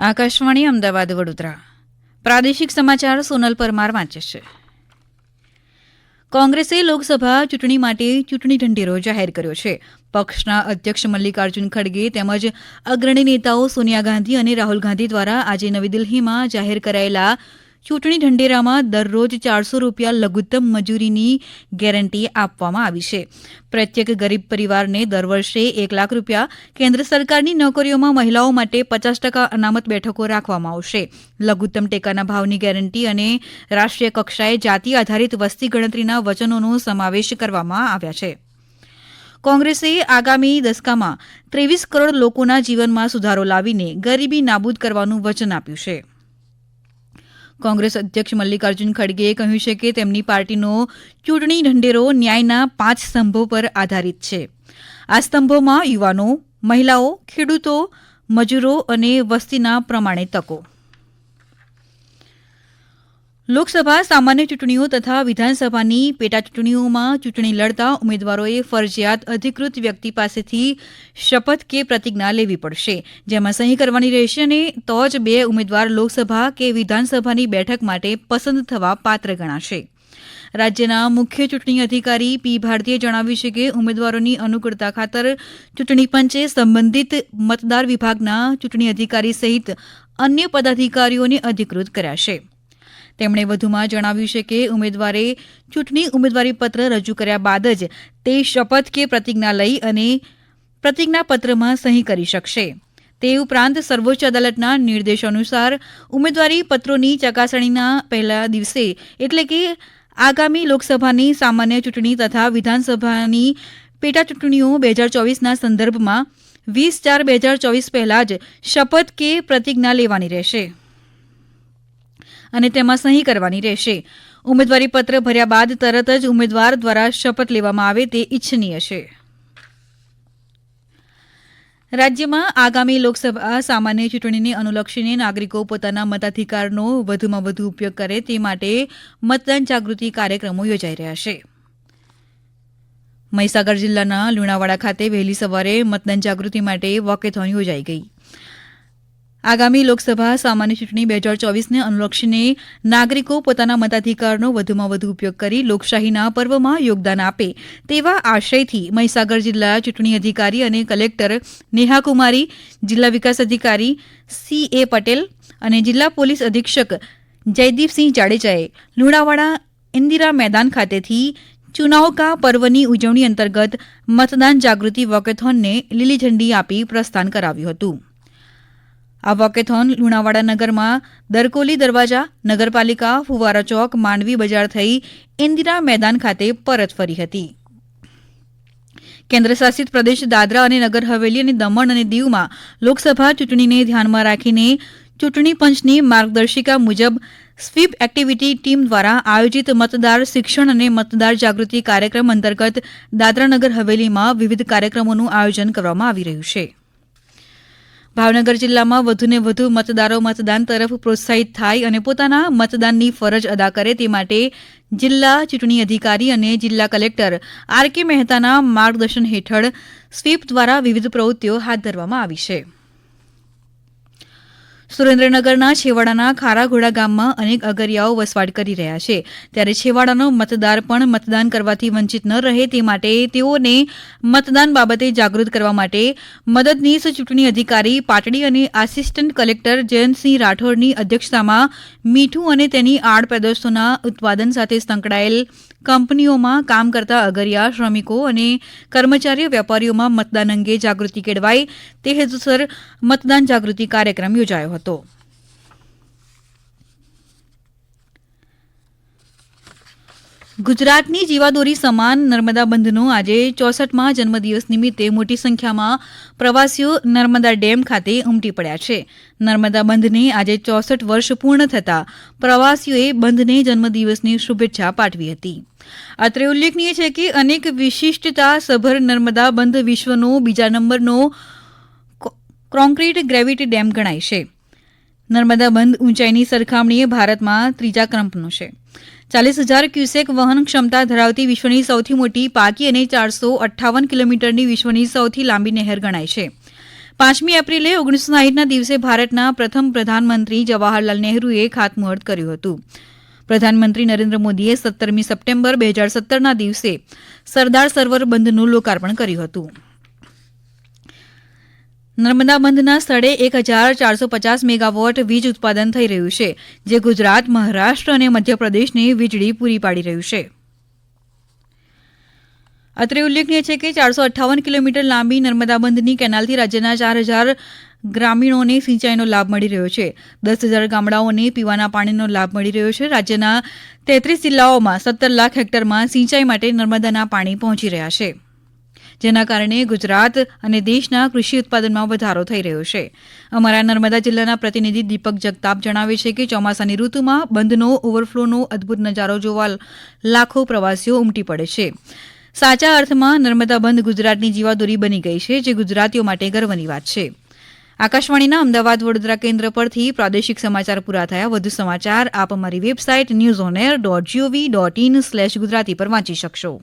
આકાશવાણી અમદાવાદ, વડોદરા. પ્રાદેશિક સમાચાર સોનલ પરમાર વાંચે છે. કોંગ્રેસે લોકસભા ચૂંટણી માટે ચૂંટણી ઢંઢેરો જાહેર કર્યો છે. પક્ષના અધ્યક્ષ મલ્લિકાર્જુન ખડગે તેમજ અગ્રણી નેતાઓ સોનિયા ગાંધી અને રાહુલ ગાંધી દ્વારા આજે નવી દિલ્હીમાં જાહેર કરાયેલા ચૂંટણી ઢંઢેરામાં દરરોજ ચારસો રૂપિયા લઘુત્તમ મજૂરીની ગેરંટી આપવામાં આવી છે. પ્રત્યેક ગરીબ પરિવારને દર વર્ષે એક લાખ રૂપિયા કેન્દ્ર સરકારની નોકરીઓમાં મહિલાઓ માટે પચાસ ટકા અનામત બેઠકો રાખવામાં આવશે. લઘુત્તમ ટેકાના ભાવની ગેરંટી અને રાષ્ટ્રીય કક્ષાએ જાતિ આધારિત વસ્તી ગણતરીના વચનોનો સમાવેશ કરવામાં આવ્યા છે. કોંગ્રેસે આગામી દસકામાં ત્રેવીસ કરોડ લોકોના જીવનમાં સુધારો લાવીને ગરીબી નાબૂદ કરવાનું વચન આપ્યું છે. કોંગ્રેસ અધ્યક્ષ મલ્લિકાર્જુન ખડગેએ કહ્યું છે કે તેમની પાર્ટીનો ચૂંટણી ઢંઢેરો ન્યાયના પાંચ સ્તંભો પર આધારિત છે. આ સ્તંભોમાં યુવાનો, મહિલાઓ, ખેડૂતો, મજૂરો અને વસ્તીના પ્રમાણે તકો. લોકસભા સામાન્ય ચૂંટણીઓ તથા વિધાનસભાની પેટા ચૂંટણીઓમાં ચૂંટણી લડતા ઉમેદવારોએ ફરજિયાત અધિકૃત વ્યક્તિ પાસેથી શપથ કે પ્રતિજ્ઞા લેવી પડશે. જેમાં સહી કરવાની રહેશે અને તો જ બે ઉમેદવાર લોકસભા કે વિધાનસભાની બેઠક માટે પસંદ થવા પાત્ર ગણાશે. રાજ્યના મુખ્ય ચૂંટણી અધિકારી પી. ભારતીએ જણાવ્યું છે કે ઉમેદવારોની અનુકૂળતા ખાતર ચૂંટણી પંચે સંબંધિત મતદાર વિભાગના ચૂંટણી અધિકારી સહિત અન્ય પદાધિકારીઓને અધિકૃત કર્યા છે. તેમણે વધુમાં જણાવ્યું છે કે ઉમેદવારે ચૂંટણી ઉમેદવારી પત્ર રજૂ કર્યા બાદ જ તે શપથ કે પ્રતિજ્ઞા લઈ અને પ્રતિજ્ઞાપત્રમાં સહી કરી શકશે. તે ઉપરાંત સર્વોચ્ચ અદાલતના નિર્દેશ અનુસાર ઉમેદવારી પત્રોની ચકાસણીના પહેલા દિવસે એટલે કે આગામી લોકસભાની સામાન્ય ચૂંટણી તથા વિધાનસભાની પેટા ચૂંટણીઓ બે હજાર ચોવીસના સંદર્ભમાં વીસ ચાર બે હજાર ચોવીસ પહેલા જ શપથ કે પ્રતિજ્ઞા લેવાની રહેશે. અને તેમાં સહી કરવાની રહેશે. ઉમેદવારી પત્ર ભર્યા બાદ તરત જ ઉમેદવાર દ્વારા શપથ લેવામાં આવે તે ઇચ્છનીય છે. રાજ્યમાં આગામી લોકસભા સામાન્ય ચૂંટણીને અનુલક્ષીને નાગરિકો પોતાના મતાધિકારનો વધુમાં વધુ ઉપયોગ કરે તે માટે મતદાન જાગૃતિ કાર્યક્રમો યોજાઈ રહ્યા છે. મહીસાગર જિલ્લાના લુણાવાડા ખાતે વહેલી સવારે મતદાન જાગૃતિ માટે વોકેથોન યોજાઈ ગઈ. આગામી લોકસભા સામાન્ય ચૂંટણી બે હજાર ચોવીસને અનુલક્ષીને નાગરિકો પોતાના મતાધિકારનો વધુમાં વધુ ઉપયોગ કરી લોકશાહીના પર્વમાં યોગદાન આપે તેવા આશયથી મહીસાગર જિલ્લા ચૂંટણી અધિકારી અને કલેક્ટર નેહાકુમારી, જિલ્લા વિકાસ અધિકારી સી એ પટેલ અને જિલ્લા પોલીસ અધિક્ષક જયદીપસિંહ જાડેજાએ લુણાવાડા ઇન્દિરા મેદાન ખાતેથી ચુનાવ કા પર્વની ઉજવણી અંતર્ગત મતદાન જાગૃતિ વોકેથોનને લીલી ઝંડી આપી પ્રસ્થાન કરાવ્યું હતું. આ વોકેથોન લુણાવાડા નગરમાં દરકોલી દરવાજા, નગરપાલિકા, ફુવારા ચોક, માંડવી બજાર થઈ ઇન્દિરા મેદાન ખાતે પરત ફરી હતી. કેન્દ્ર શાસિત પ્રદેશ દાદરા અને નગર હવેલી અને દમણ અને દીવમાં લોકસભા ચૂંટણીને ધ્યાનમાં રાખીને ચૂંટણી પંચની માર્ગદર્શિકા મુજબ સ્વીપ એક્ટિવિટી ટીમ દ્વારા આયોજિત મતદાર શિક્ષણ અને મતદાર જાગૃતિ કાર્યક્રમ અંતર્ગત દાદરા નગર હવેલીમાં વિવિધ કાર્યક્રમોનું આયોજન કરવામાં આવી રહ્યું છે. ભાવનગર જિલ્લામાં વધુને વધુ મતદારો મતદાન તરફ પ્રોત્સાહિત થાય અને પોતાના મતદાનની ફરજ અદા કરે તે માટે જિલ્લા ચૂંટણી અધિકારી અને જિલ્લા કલેક્ટર આર કે મહેતાના માર્ગદર્શન હેઠળ સ્વીપ દ્વારા વિવિધ પ્રવૃત્તિઓ હાથ ધરવામાં આવી છે. સુરેન્દ્રનગરના છેવાડાના ખારાઘોડા ગામમાં અનેક અગરિયાઓ વસવાટ કરી રહ્યા છે. ત્યારે છેવાડાનો મતદાર પણ મતદાન કરવાથી વંચિત ન રહે તે માટે તેઓને મતદાન બાબતે જાગૃત કરવા માટે મદદનીશ ચૂંટણી અધિકારી પાટડી અને આસિસ્ટન્ટ કલેક્ટર જયંતસિંહ રાઠોડની અધ્યક્ષતામાં મીઠું અને તેની આડપેદાશોના ઉત્પાદન સાથે સંકળાયેલ કંપનીઓમાં કામ કરતા અગરિયા શ્રમિકો અને કર્મચારીઓ વેપારીઓમાં મતદાન અંગે જાગૃતિ કેળવાય તે હેતુસર મતદાન જાગૃતિ કાર્યક્રમ યોજાયો હતો. ગુજરાતની જીવાદોરી સમાન નર્મદા બંધનો આજે ચોસઠમાં જન્મદિવસ નિમિત્તે મોટી સંખ્યામાં પ્રવાસીઓ નર્મદા ડેમ ખાતે ઉમટી પડ્યા છે. નર્મદા બંધને આજે ચોસઠ વર્ષ પૂર્ણ થતાં પ્રવાસીઓએ બંધને જન્મદિવસની શુભેચ્છા પાઠવી હતી. અત્રે ઉલ્લેખનીય છે કે અનેક વિશિષ્ટતા સભર નર્મદા બંધ વિશ્વનો બીજા નંબરનો કોન્ક્રીટ ગ્રેવિટી ડેમ ગણાય છે. નર્મદા બંધ ઊંચાઈની સરખામણીએ ભારતમાં ત્રીજા ક્રમનો છે. ચાલીસ હજાર ક્યુસેક વહન ક્ષમતા ધરાવતી વિશ્વની સૌથી મોટી પાકી અને ચારસો અઠ્ઠાવન કિલોમીટરની વિશ્વની સૌથી લાંબી નહેર ગણાય છે. પાંચમી એપ્રિલે ઓગણીસો સાહીઠના દિવસે ભારતના પ્રથમ પ્રધાનમંત્રી જવાહરલાલ નહેરુએ ખાતમુહૂર્ત કર્યું હતું. પ્રધાનમંત્રી નરેન્દ્ર મોદીએ સત્તરમી સપ્ટેમ્બર બે હજાર સત્તરના દિવસે સરદાર સરોવર બંધનું લોકાર્પણ કર્યું હતું. નર્મદા બંધના સ્થળે એક હજાર ચારસો પચાસ મેગાવોટ વીજ ઉત્પાદન થઈ રહ્યું છે, જે ગુજરાત, મહારાષ્ટ્ર અને મધ્યપ્રદેશને વીજળી પૂરી પાડી રહ્યું છે. અત્રે ઉલ્લેખનીય છે કે ચારસો અઠ્ઠાવન કિલોમીટર લાંબી નર્મદા બંધની કેનાલથી રાજ્યના ચાર હજાર ગ્રામીણોને સિંચાઈનો લાભ મળી રહ્યો છે. દસ હજાર ગામડાઓને પીવાના પાણીનો લાભ મળી રહ્યો છે. રાજ્યના તેત્રીસ જિલ્લાઓમાં સત્તર લાખ હેક્ટરમાં સિંચાઈ માટે નર્મદાના પાણી પહોંચી રહ્યા છે. જેના કારણે ગુજરાત અને દેશના કૃષિ ઉત્પાદનમાં વધારો થઈ રહ્યો છે. અમારા નર્મદા જિલ્લાના પ્રતિનિધિ દીપક જગતાપ જણાવે છે કે ચોમાસાની ઋતુમાં બંધનો, ઓવરફ્લોનો અદભુત નજારો જોવા લાખો પ્રવાસીઓ ઉમટી પડે છે. સાચા અર્થમાં નર્મદા બંધ ગુજરાતની જીવાદોરી બની ગઈ છે, જે ગુજરાતીઓ માટે ગર્વની વાત છે. આકાશવાણીના અમદાવાદ વડોદરા કેન્દ્ર પરથી પ્રાદેશિક સમાચાર પૂરા થયા. વધુ સમાચાર આપ અમારી website news on air dot GOV dot in slash Gujarati પર વાંચી શકશો.